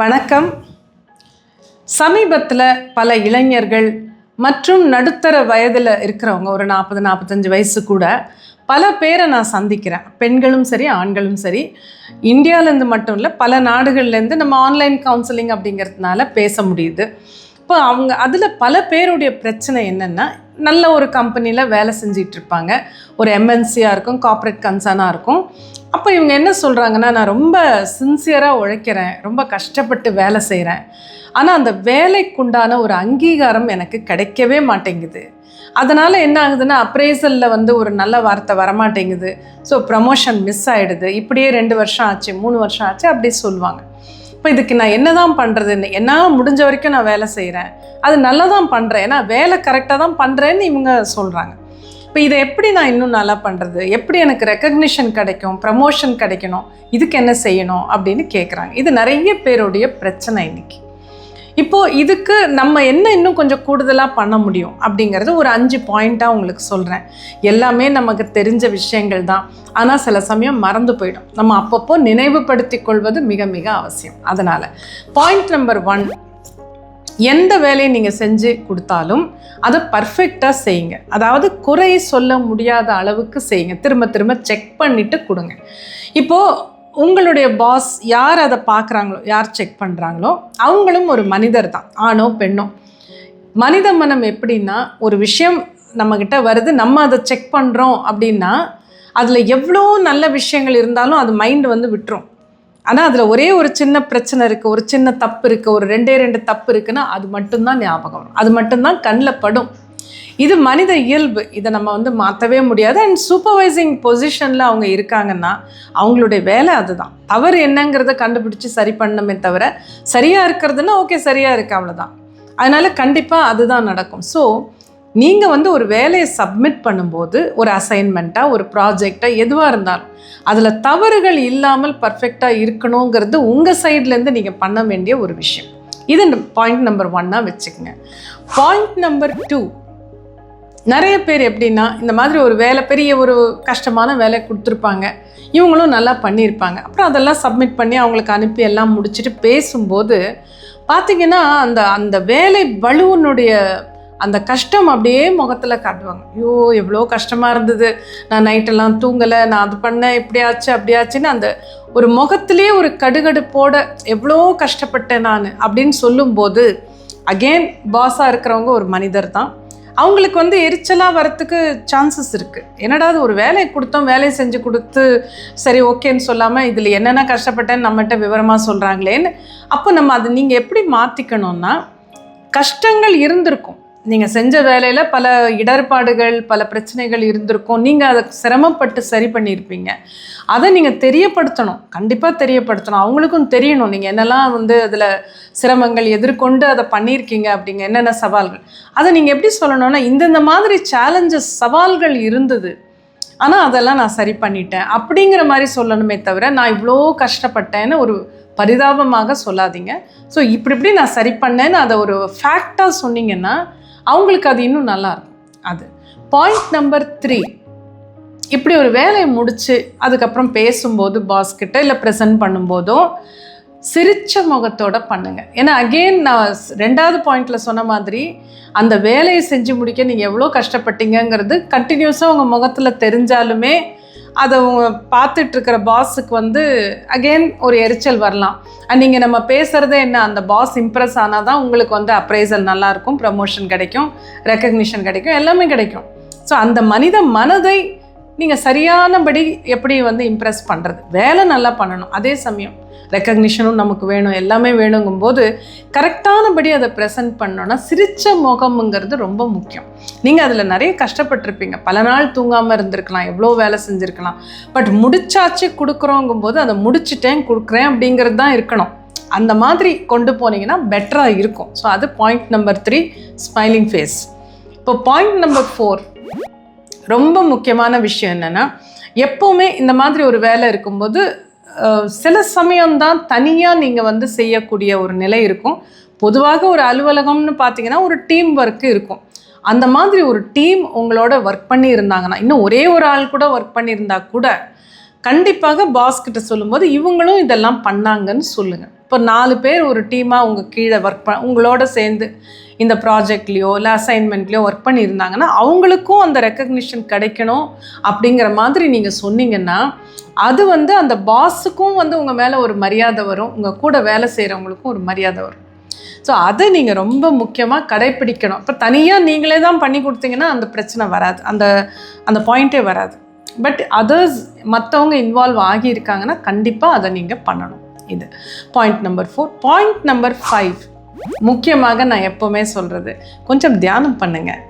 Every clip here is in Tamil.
வணக்கம். சமீபத்தில் பல இளைஞர்கள் மற்றும் நடுத்தர வயதில் இருக்கிறவங்க ஒரு நாற்பது நாற்பத்தஞ்சு வயசு கூட பல பேரை நான் சந்திக்கிறேன். பெண்களும் சரி ஆண்களும் சரி. இந்தியாவிலேருந்து மட்டும் இல்லை பல நாடுகள்லேருந்து நம்ம ஆன்லைன் கவுன்சிலிங் அப்படிங்கிறதுனால பேச முடியுது. இப்போ அவங்க அதில் பல பேருடைய பிரச்சனை என்னென்னா நல்ல ஒரு கம்பெனியில் வேலை செஞ்சிட்டு இருப்பாங்க ஒரு எம்என்சியாக இருக்கும் கார்ப்பரேட் கன்சர்னாக இருக்கும். அப்போ இவங்க என்ன சொல்கிறாங்கன்னா நான் ரொம்ப சின்சியராக உழைக்கிறேன். ரொம்ப கஷ்டப்பட்டு வேலை செய்கிறேன் ஆனால் அந்த வேலைக்குண்டான ஒரு அங்கீகாரம் எனக்கு கிடைக்கவே மாட்டேங்குது. அதனால் என்ன ஆகுதுன்னா அப்ரேசலில் வந்து ஒரு நல்ல வார்த்தை வரமாட்டேங்குது. ஸோ ப்ரமோஷன் மிஸ் ஆகிடுது இப்படியே ரெண்டு வருஷம் ஆச்சு மூணு வருஷம் ஆச்சு அப்படி சொல்லுவாங்க. இப்போ இதுக்கு நான் என்ன தான் பண்ணுறதுன்னு என்னால் முடிஞ்ச வரைக்கும் நான் வேலை செய்கிறேன் அது நல்லா தான் பண்ணுறேன் ஏன்னா வேலை கரெக்டாக தான் பண்ணுறேன்னு இவங்க சொல்கிறாங்க இப்போ இதை எப்படி நான் இன்னும் நல்லா பண்ணுறது எப்படி எனக்கு ரெக்கக்னிஷன் கிடைக்கும் ப்ரமோஷன் கிடைக்கணும்? இதுக்கு என்ன செய்யணும் அப்படின்னு கேட்குறாங்க இது நிறைய பேருடைய பிரச்சனை இன்றைக்கி இப்போது இதுக்கு நம்ம என்ன இன்னும் கொஞ்சம் கூடுதலாக பண்ண முடியும் அப்படிங்கிறது ஒரு அஞ்சு பாயிண்ட்டாக உங்களுக்கு சொல்கிறேன் எல்லாமே நமக்கு தெரிஞ்ச விஷயங்கள் தான். ஆனால் சில சமயம் மறந்து போயிடும். நம்ம அப்பப்போ நினைவுபடுத்தி கொள்வது மிக மிக அவசியம். அதனால் பாயிண்ட் நம்பர் ஒன் எந்த வேலையை நீங்கள் செஞ்சு கொடுத்தாலும் அதை பர்ஃபெக்டாக செய்யுங்க. அதாவது குறை சொல்ல முடியாத அளவுக்கு செய்யுங்க. திரும்ப திரும்ப செக் பண்ணிவிட்டு கொடுங்க. இப்போது உங்களுடைய பாஸ் யார் அதை பார்க்குறாங்களோ யார் செக் பண்ணுறாங்களோ அவங்களும் ஒரு மனிதர் தான் ஆணோ பெண்ணோ. மனித மனம் எப்படின்னா ஒரு விஷயம் நம்மக்கிட்ட வருது நம்ம அதை செக் பண்ணுறோம் அப்படின்னா அதில் எவ்வளோ நல்ல விஷயங்கள் இருந்தாலும் அது மைண்டு வந்து விட்டுரும். ஆனால் அதில் ஒரே ஒரு சின்ன பிரச்சனை இருக்குது ஒரு சின்ன தப்பு இருக்குது ஒரு ரெண்டே ரெண்டு தப்பு இருக்குன்னா அது மட்டும்தான் ஞாபகம் வரும். அது மட்டும்தான் கண்ணில் படும். இது மனித இயல்பு. இதை நம்ம வந்து மாற்றவே முடியாது. அண்ட் சூப்பர்வைசிங் பொசிஷனில் அவங்க இருக்காங்கன்னா அவங்களுடைய வேலை அதுதான். தவறு என்னங்கிறத கண்டுபிடிச்சி சரி பண்ணணுமே தவிர சரியாக இருக்கிறதுனா ஓகே சரியாக இருக்கு அவ்வளோதான் அதனால் கண்டிப்பாக அதுதான் நடக்கும். ஸோ நீங்கள் வந்து ஒரு வேலையை சப்மிட் பண்ணும்போது ஒரு அசைன்மெண்ட்டாக ஒரு ப்ராஜெக்டாக எதுவாக இருந்தாலும் அதில் தவறுகள் இல்லாமல் பர்ஃபெக்டாக இருக்கணுங்கிறது உங்கள் சைட்லேருந்து நீங்கள் பண்ண வேண்டிய ஒரு விஷயம். இது பாயிண்ட் நம்பர் ஒன்னாக வச்சுக்கோங்க. பாயிண்ட் நம்பர் டூ நிறைய பேர் எப்படின்னா இந்த மாதிரி ஒரு வேலை பெரிய ஒரு கஷ்டமான வேலை கொடுத்துருப்பாங்க. இவங்களும் நல்லா பண்ணியிருப்பாங்க. அப்புறம் அதெல்லாம் சப்மிட் பண்ணி அவங்களுக்கு அனுப்பி எல்லாம் முடிச்சுட்டு பேசும்போது பார்த்திங்கன்னா அந்த அந்த வேலை வலுவனுடைய அந்த கஷ்டம் அப்படியே முகத்தில் காட்டுவாங்க. ஐயோ எவ்வளோ கஷ்டமாக இருந்தது. நான் நைட்டெல்லாம் தூங்கலை நான் அது பண்ணேன் இப்படியாச்சு அப்படியாச்சுன்னு அந்த ஒரு முகத்திலே ஒரு கடுகடுப்போட எவ்வளோ கஷ்டப்பட்டேன் நான் அப்படின்னு சொல்லும்போது அகெயின் பாஸாக இருக்கிறவங்க ஒரு மனிதர் தான் அவங்களுக்கு வந்து எரிச்சலாக வரத்துக்கு சான்சஸ் இருக்குது என்னடா அது ஒரு வேலையை கொடுத்தோம் வேலையை செஞ்சு கொடுத்து சரி ஓகேன்னு சொல்லாமல் இதில் என்னென்ன கஷ்டப்பட்டேன்னு நம்மகிட்ட விவரமாக சொல்கிறாங்களேன்னு அப்போ நம்ம அதை நீங்கள் எப்படி மாற்றிக்கணும்னா கஷ்டங்கள் இருந்திருக்கும். நீங்கள் செஞ்ச வேலையில் பல இடர்பாடுகள் பல பிரச்சனைகள் இருந்திருக்கும். நீங்கள் அதை சிரமப்பட்டு சரி பண்ணியிருப்பீங்க. அதை நீங்கள் தெரியப்படுத்தணும். கண்டிப்பாக தெரியப்படுத்தணும். அவங்களுக்கும் தெரியணும். நீங்கள் என்னெல்லாம் வந்து அதில் சிரமங்கள் எதிர்கொண்டு அதை பண்ணியிருக்கீங்க அப்படிங்க என்னென்ன சவால்கள். அதை நீங்கள் எப்படி சொல்லணும்னா இந்தந்த மாதிரி சேலஞ்சஸ் சவால்கள் இருந்தது. ஆனால் அதெல்லாம் நான் சரி பண்ணிட்டேன். அப்படிங்கிற மாதிரி சொல்லணுமே தவிர நான் இவ்வளோ கஷ்டப்பட்டேன்னு ஒரு பரிதாபமாக சொல்லாதீங்க. ஸோ இப்படி இப்படி நான் சரி பண்ணேன்னு அதை ஒரு ஃபேக்டாக சொன்னீங்கன்னா அவங்களுக்கு அது இன்னும் நல்லாயிருக்கும் அது. பாயிண்ட் நம்பர் த்ரீ இப்படி ஒரு வேலையை முடித்து அதுக்கப்புறம் பேசும்போது பாஸ்கிட்ட இல்லை ப்ரெசன்ட் பண்ணும்போதும் சிரிச்ச முகத்தோட பண்ணுங்க. ஏன்னா அகெயின் நான் ரெண்டாவது பாயிண்ட்ல சொன்ன மாதிரி அந்த வேலையை செஞ்சு முடிக்க நீங்கள் எவ்வளோ கஷ்டப்பட்டீங்கங்கிறது கண்டினியூஸாக உங்கள் முகத்தில் தெரிஞ்சாலுமே அதை பார்த்துட்ருக்கிற பாஸுக்கு வந்து அகெயின் ஒரு எரிச்சல் வரலாம். அண்ட் நீங்கள் நம்ம பேசுகிறதே என்ன அந்த பாஸ் இம்ப்ரெஸ் ஆனால் தான் உங்களுக்கு வந்து அப்ரைசல் நல்லாயிருக்கும் ப்ரமோஷன் கிடைக்கும் ரெக்கக்னிஷன் கிடைக்கும் எல்லாமே கிடைக்கும். ஸோ அந்த மனித மனதை நீங்கள் சரியானபடி எப்படி வந்து இம்ப்ரெஸ் பண்ணுறது வேலை நல்லா பண்ணணும். அதே சமயம் ரெக்கக்னிஷனும் நமக்கு வேணும். எல்லாமே வேணுங்கும்போது கரெக்டானபடி அதை ப்ரெசென்ட் பண்ணோன்னா சிரித்த முகம்ங்கிறது ரொம்ப முக்கியம். நீங்கள் அதில் நிறைய கஷ்டப்பட்டிருப்பீங்க. பல நாள் தூங்காமல் இருந்திருக்கலாம். எவ்வளோ வேலை செஞ்சுருக்கலாம். பட் முடிச்சாச்சு கொடுக்குறோங்கும்போது அதை முடிச்சுட்டேன் கொடுக்குறேன் அப்படிங்கிறது தான் இருக்கணும். அந்த மாதிரி கொண்டு போனீங்கன்னா பெட்டராக இருக்கும். ஸோ அது point number three smiling face இப்போ பாயிண்ட் நம்பர் ஃபோர் ரொம்ப முக்கியமான விஷயம் என்னென்னா எப்போவுமே இந்த மாதிரி ஒரு வேலை இருக்கும்போது சில சமயம்தான் தனியாக நீங்கள் வந்து செய்யக்கூடிய ஒரு நிலை இருக்கும். பொதுவாக ஒரு அலுவலகம்னு பார்த்தீங்கன்னா ஒரு டீம் ஒர்க்கு இருக்கும். அந்த மாதிரி ஒரு டீம் உங்களோட ஒர்க் பண்ணி இருந்தாங்கன்னா இன்னும் ஒரே ஒரு ஆள் கூட ஒர்க் பண்ணியிருந்தா கூட கண்டிப்பாக பாஸ்கிட்ட சொல்லும்போது இவங்களும் இதெல்லாம் பண்ணாங்கன்னு சொல்லுங்கள் இப்போ நாலு பேர் ஒரு டீமாக உங்கள் கீழே ஒர்க் பண்ண உங்களோட சேர்ந்து இந்த ப்ராஜெக்ட்லேயோ இல்லை அசைன்மெண்ட்லேயோ ஒர்க் பண்ணியிருந்தாங்கன்னா அவங்களுக்கும் அந்த ரெக்கக்னிஷன் கிடைக்கணும் அப்படிங்கிற மாதிரி நீங்கள் சொன்னீங்கன்னா அது வந்து அந்த பாஸுக்கும் வந்து உங்கள் மேலே ஒரு மரியாதை வரும் உங்கள் கூட வேலை செய்கிறவங்களுக்கும் ஒரு மரியாதை வரும். ஸோ அதை நீங்கள் ரொம்ப முக்கியமாக கடைப்பிடிக்கணும். இப்போ தனியாக நீங்களே தான் பண்ணி கொடுத்தீங்கன்னா அந்த பிரச்சனை வராது. அந்த அந்த பாயிண்ட்டே வராது. பட் அதர்ஸ் மற்றவங்க இன்வால்வ் ஆகியிருக்காங்கன்னா கண்டிப்பாக அதை நீங்கள் பண்ணணும். இது. Point number four point number five முக்கியமாக நான் எப்போவுமே சொல்கிறது கொஞ்சம் தியானம் பண்ணுங்கள்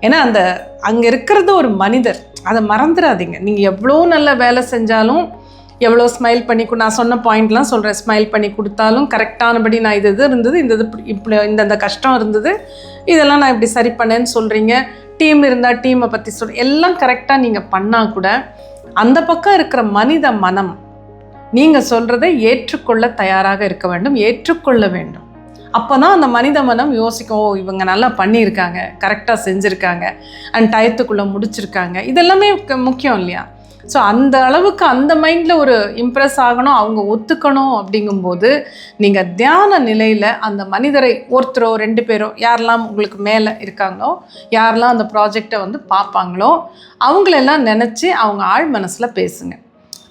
ஏன்னா அந்த அங்கே இருக்கிறது ஒரு மனிதர். அதை மறந்துடாதீங்க நீங்கள் எவ்வளோ நல்ல வேலை செஞ்சாலும் எவ்வளோ ஸ்மைல் பண்ணி நான் சொன்ன பாயிண்ட்லாம் சொல்கிறேன் ஸ்மைல் பண்ணி கொடுத்தாலும் கரெக்டானபடி நான் இது இது இருந்தது இந்த இது இப்படி- இப்படி இந்தந்த கஷ்டம் இருந்தது இதெல்லாம் நான் இப்படி சரி பண்ணேன்னு சொல்கிறீங்க டீம் இருந்தால் டீமை பற்றி சொல் எல்லாம் கரெக்டாக நீங்கள் பண்ணால் கூட அந்த பக்கம் இருக்கிற மனித மனம் நீங்கள் சொல்கிறதை ஏற்றுக்கொள்ள தயாராக இருக்க வேண்டும் ஏற்றுக்கொள்ள வேண்டும். அப்போ தான் அந்த மனித மனம் யோசிக்கும் ஓ இவங்க நல்லா பண்ணியிருக்காங்க கரெக்டாக செஞ்சுருக்காங்க அண்ட் டயத்துக்குள்ளே முடிச்சிருக்காங்க. இதெல்லாமே முக்கியம் இல்லையா? ஸோ அந்த அளவுக்கு அந்த மைண்டில் ஒரு இம்ப்ரெஸ் ஆகணும் அவங்க ஒத்துக்கணும் அப்படிங்கும்போது நீங்கள் தியான நிலையில் அந்த மனிதரை ஒருத்தரோ ரெண்டு பேரோ யாரெல்லாம் உங்களுக்கு மேலே இருக்காங்களோ யாரெல்லாம் அந்த ப்ராஜெக்டை வந்து பார்ப்பாங்களோ அவங்களெல்லாம் நினச்சி அவங்க ஆழ் மனசில் பேசுங்க.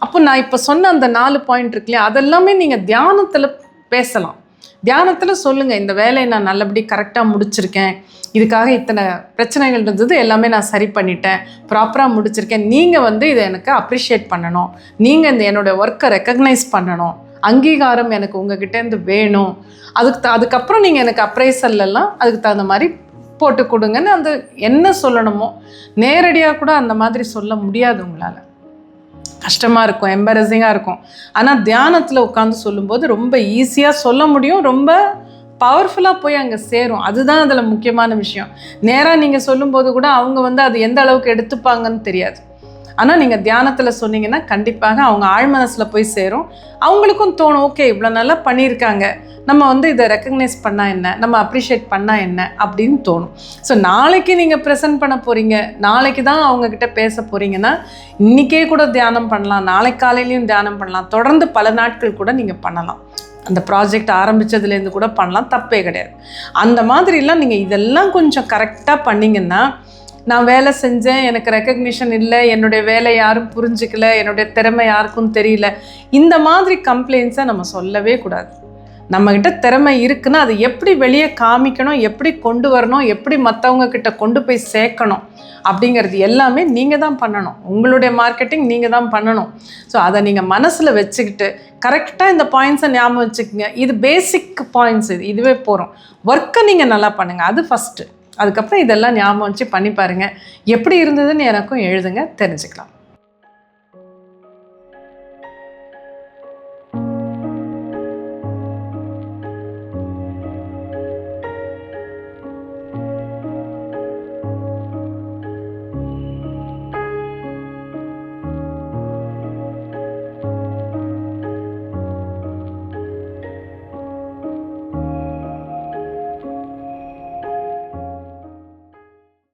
அப்போ நான் இப்போ சொன்ன அந்த நாலு பாயிண்ட் இருக்குல்லையா அதெல்லாமே நீங்கள் தியானத்தில் பேசலாம். தியானத்தில் சொல்லுங்கள் இந்த வேலையை நான் நல்லபடி கரெக்டாக முடிச்சிருக்கேன். இதுக்காக இத்தனை பிரச்சனைகள் இருந்தது எல்லாமே நான் சரி பண்ணிட்டேன். ப்ராப்பராக முடிச்சிருக்கேன். நீங்கள் வந்து இதை எனக்கு அப்ரிஷியேட் பண்ணணும். நீங்கள் இந்த என்னோடய ஒர்க்கை ரெக்கக்னைஸ் பண்ணணும். அங்கீகாரம் எனக்கு உங்ககிட்டேருந்து வேணும். அதுக்கு த- அதுக்கப்புறம் நீங்கள் எனக்கு அப்ரைசல்லாம் அதுக்கு தகுந்த மாதிரி போட்டு கொடுங்கன்னு அந்த என்ன சொல்லணுமோ நேரடியாக கூட அந்த மாதிரி சொல்ல முடியாது உங்களால். கஷ்டமாக இருக்கும் எம்பரசிங்காக இருக்கும். ஆனால் தியானத்தில் உட்காந்து சொல்லும்போது ரொம்ப ஈஸியாக சொல்ல முடியும் ரொம்ப பவர்ஃபுல்லாக போய் அங்கே சேரும். அதுதான் அதில் முக்கியமான விஷயம். நேராக நீங்கள் சொல்லும்போது கூட அவங்க வந்து அது எந்த அளவுக்கு எடுத்துப்பாங்கன்னு தெரியாது. ஆனால் நீங்கள் தியானத்தில் சொன்னீங்கன்னா கண்டிப்பாக அவங்க ஆழ்மனசில் போய் சேரும். அவங்களுக்கும் தோணும் ஓகே இவ்வளோ நல்லா பண்ணியிருக்காங்க. நம்ம வந்து இதை ரெக்கக்னைஸ் பண்ணால் என்ன? நம்ம அப்ரிஷியேட் பண்ணால் என்ன? அப்படின்னு தோணும். ஸோ நாளைக்கு நீங்கள் ப்ரெசென்ட் பண்ண போகிறீங்க நாளைக்கு தான் அவங்கக்கிட்ட பேச போகிறீங்கன்னா இன்றைக்கே கூட தியானம் பண்ணலாம். நாளை காலையிலையும் தியானம் பண்ணலாம். தொடர்ந்து பல நாட்கள் கூட நீங்கள் பண்ணலாம். அந்த ப்ராஜெக்ட் ஆரம்பித்ததுலேருந்து கூட பண்ணலாம். தப்பே கிடையாது. அந்த மாதிரிலாம் நீங்கள் இதெல்லாம் கொஞ்சம் கரெக்டாக பண்ணிங்கன்னா நான் வேலை செஞ்சேன் எனக்கு ரெக்கக்னிஷன் இல்லை என்னுடைய வேலை யாரும் புரிஞ்சிக்கல என்னுடைய திறமை யாருக்கும் தெரியல. இந்த மாதிரி கம்ப்ளைண்ட்ஸை நம்ம சொல்லவே கூடாது. நம்மக்கிட்ட திறமை இருக்குன்னா அதை எப்படி வெளியே காமிக்கணும் எப்படி கொண்டு வரணும் எப்படி மற்றவங்க கிட்ட கொண்டு போய் சேர்க்கணும் அப்படிங்கிறது எல்லாமே நீங்கள் தான் பண்ணணும். உங்களுடைய மார்க்கெட்டிங் நீங்கள் தான் பண்ணணும். ஸோ அதை நீங்கள் மனசில் வச்சுக்கிட்டு கரெக்டாக இந்த பாயிண்ட்ஸை ஞாபகம் வச்சுக்கோங்க. இது பேசிக் பாயிண்ட்ஸ் இது. இதுவே போகிறோம் ஒர்க்கை நீங்கள் நல்லா பண்ணுங்கள் அது ஃபஸ்ட்டு அதுக்கப்புறம் இதெல்லாம் ஞாபகம் வச்சு பண்ணி பாருங்கள் எப்படி இருந்ததுன்னு எனக்கும் எழுதுங்க தெரிஞ்சுக்கலாம்.